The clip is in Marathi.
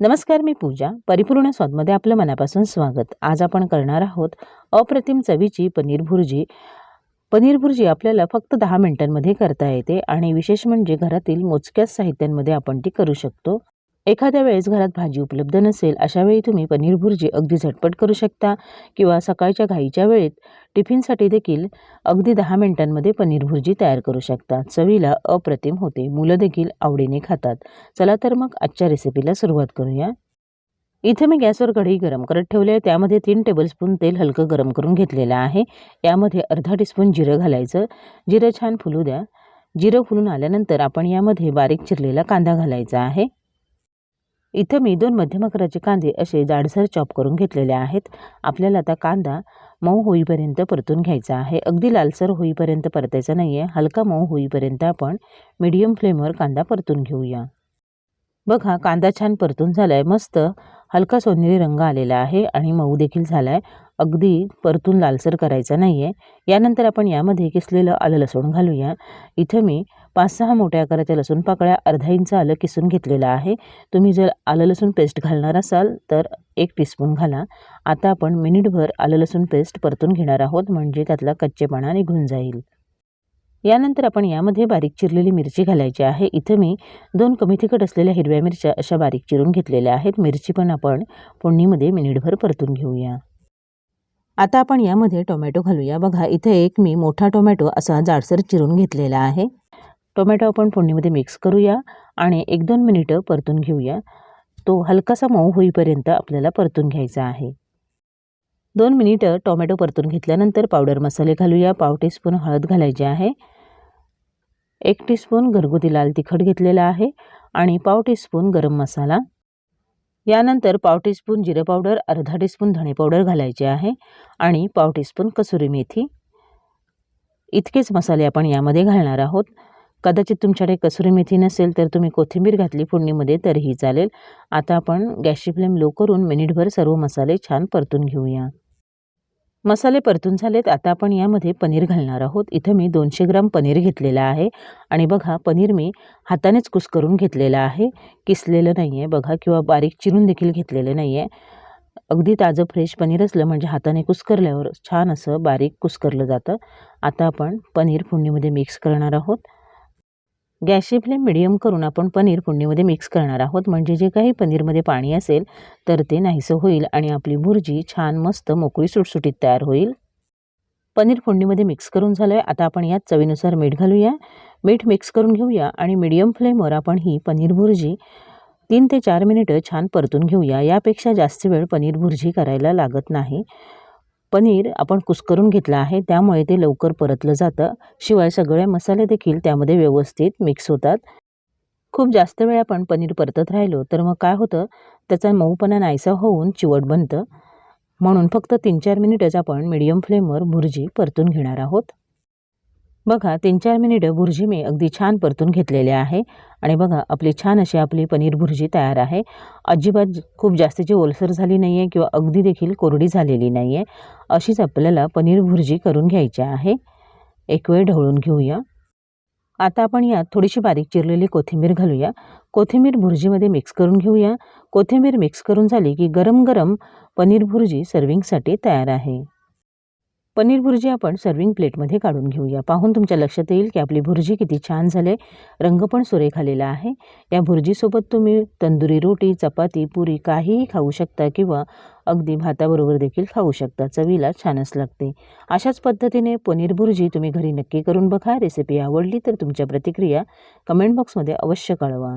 नमस्कार मी पूजा. परिपूर्ण स्वादमध्ये आपलं मनापासून स्वागत. आज आपण करणार आहोत अप्रतिम चवीची पनीर भुर्जी. पनीर भुर्जी आपल्याला फक्त दहा मिनिटांमध्ये करता येते आणि विशेष म्हणजे घरातील मोजक्याच साहित्यांमध्ये आपण ती करू शकतो. एखाद्या वेळेस घरात भाजी उपलब्ध नसेल अशा वेळी तुम्ही पनीर भुर्जी अगदी झटपट करू शकता किंवा सकाळच्या घाईच्या वेळेत टिफिनसाठी देखील अगदी दहा मिनिटांमध्ये पनीर भुर्जी तयार करू शकता. चवीला अप्रतिम होते. मुलं देखील आवडीने खातात. चला तर मग आजच्या रेसिपीला सुरुवात करूया. इथे मी गॅसवर कढई गरम करत ठेवले आहे. त्यामध्ये तीन टेबलस्पून तेल हलकं गरम करून घेतलेलं आहे. यामध्ये अर्धा टीस्पून जिरं घालायचं. जिरं छान फुलू द्या. जिरं फुलून आल्यानंतर आपण यामध्ये बारीक चिरलेला कांदा घालायचा आहे. इथं मी दोन मध्यम आकाराचे कांदे असे जाडसर चॉप करून घेतलेले आहेत. आपल्याला आता कांदा मऊ होईपर्यंत परतून घ्यायचा आहे. अगदी लालसर होईपर्यंत परतायचा नाही आहे हलका मऊ होईपर्यंत आपण मीडियम फ्लेमवर कांदा परतून घेऊया. बघा कांदा छान परतून झाला आहे मस्त हलका सोनेरी रंग आलेला आहे आणि मऊ देखील झाला आहे अगदी परतून लालसर करायचा नाही आहे यानंतर आपण यामध्ये किसलेलं आलं लसूण घालूया. इथं मी पाच सहा मोठ्या आकाराच्या लसूण पाकळ्या अर्धा इंच आलं किसून घेतलेलं आहे. तुम्ही जर आलं लसूण पेस्ट घालणार असाल तर एक टीस्पून घाला. आता आपण मिनिटभर आलं लसूण पेस्ट परतून घेणार आहोत म्हणजे त्यातला कच्चेपणा निघून जाईल. यानंतर आपण यामध्ये बारीक चिरलेली मिरची घालायची आहे. इथं मी दोन कमी तिखट असलेल्या हिरव्या मिरच्या अशा बारीक चिरून घेतलेल्या आहेत. मिरची पण आपण फोडणीमध्ये मिनिटभर परतून घेऊया. आता आपण यामध्ये टोमॅटो घालूया. बघा इथे एक मी मोठा टोमॅटो असा जाडसर चिरून घेतलेला आहे. टोमॅटो आपण फोडणीमध्ये मिक्स करूया आणि एक दोन मिनिटं परतून घेऊया. तो हलकासा मऊ होईपर्यंत आपल्याला परतून घ्यायचा आहे. दोन मिनिटं टोमॅटो परतून घेतल्यानंतर पावडर मसाले घालूया. पाव टीस्पून हळद घालायची आहे. एक टीस्पून घरगुती लाल तिखट घेतलेला आहे आणि पाव टीस्पून गरम मसाला. यानंतर पाव टीस्पून जिरे पावडर अर्धा टीस्पून धणे पावडर घालायचे आहे आणि पाव टीस्पून कसुरी मेथी. इतकेच मसाले आपण यामध्ये घालणार आहोत. कदाचित तुमच्याकडे कसुरी मेथी नसेल तर तुम्ही कोथिंबीर घातली फोडणीमध्ये तरीही चालेल. आता आपण गॅसची फ्लेम लो करून मिनिटभर सर्व मसाले छान परतून घेऊया. मसाले परतून झालेत. आता आपण यामध्ये पनीर घालणार आहोत. इथं मी दोनशे ग्राम पनीर घेतलेलं आहे. आणि बघा पनीर मी हातानेच कुस करून घेतलेलं आहे. किसलेलं नाही आहे बघा किंवा बारीक चिरून देखील घेतलेलं नाही आहे अगदी ताजं फ्रेश पनीर असलं म्हणजे हाताने कुस्करल्यावर छान असं बारीक कुस्करलं जातं. आता आपण पनीर फोडणीमध्ये मिक्स करणार आहोत. गॅसची फ्लेम मिडियम करून आपण पनीर फोडणीमध्ये मिक्स करणार आहोत. म्हणजे जे काही पनीरमध्ये पाणी असेल तर ते नाहीसं होईल आणि आपली भुर्जी छान मस्त मोकळी सुटसुटीत तयार होईल. पनीर फोडणीमध्ये मिक्स करून झालं आहे आता आपण यात चवीनुसार मीठ घालूया. मीठ मिक्स करून घेऊया आणि मिडियम फ्लेमवर आपण ही पनीर भुर्जी तीन ते चार मिनिटं छान परतून घेऊया. यापेक्षा जास्त वेळ पनीर भुर्जी करायला लागत नाही. पनीर आपण कुस्करून घेतलं आहे त्यामुळे ते लवकर परतलं जातं. शिवाय सगळे मसाले देखील त्यामध्ये व्यवस्थित मिक्स होतात. खूप जास्त वेळ आपण पनीर परतत राहिलो तर मग काय होतं? त्याचा मऊपणा नाहीसा होऊन चिवट बनतं. म्हणून फक्त तीन चार मिनिटच आपण मिडियम फ्लेमवर भुर्जी परतून घेणार आहोत. बघा तीन चार मिनिटं भुर्जी मी अगदी छान परतून घेतलेली आहे. आणि बघा आपली छान अशी आपली पनीर भुर्जी तयार आहे. अजिबात खूप जास्तीची ओलसर झाली नाही आहे किंवा अगदी देखील कोरडी झालेली नाही आहे अशीच आपल्याला पनीर भुर्जी करून घ्यायची आहे. एक वेळ ढवळून घेऊया. आता आपण यात थोडीशी बारीक चिरलेली कोथिंबीर घालूया. कोथिंबीर भुर्जीमध्ये मिक्स करून घेऊया. कोथिंबीर मिक्स करून झाली की गरम गरम पनीर भुर्जी सर्विंगसाठी तयार आहे. पनीर भुर्जी आपण सर्विंग प्लेटमध्ये काढून घेऊया. पाहून तुमच्या लक्षात येईल की आपली भुर्जी किती छान झाले रंग पण सुरेख आलेला आहे. या भुर्जीसोबत तुम्ही तंदुरी रोटी चपाती पुरी काहीही खाऊ शकता किंवा अगदी भाताबरोबर देखील खाऊ शकता. चवीला छानच लागते. अशाच पद्धतीने पनीर भुर्जी तुम्ही घरी नक्की करून बघा. रेसिपी आवडली तर तुमच्या प्रतिक्रिया कमेंट बॉक्समध्ये अवश्य कळवा.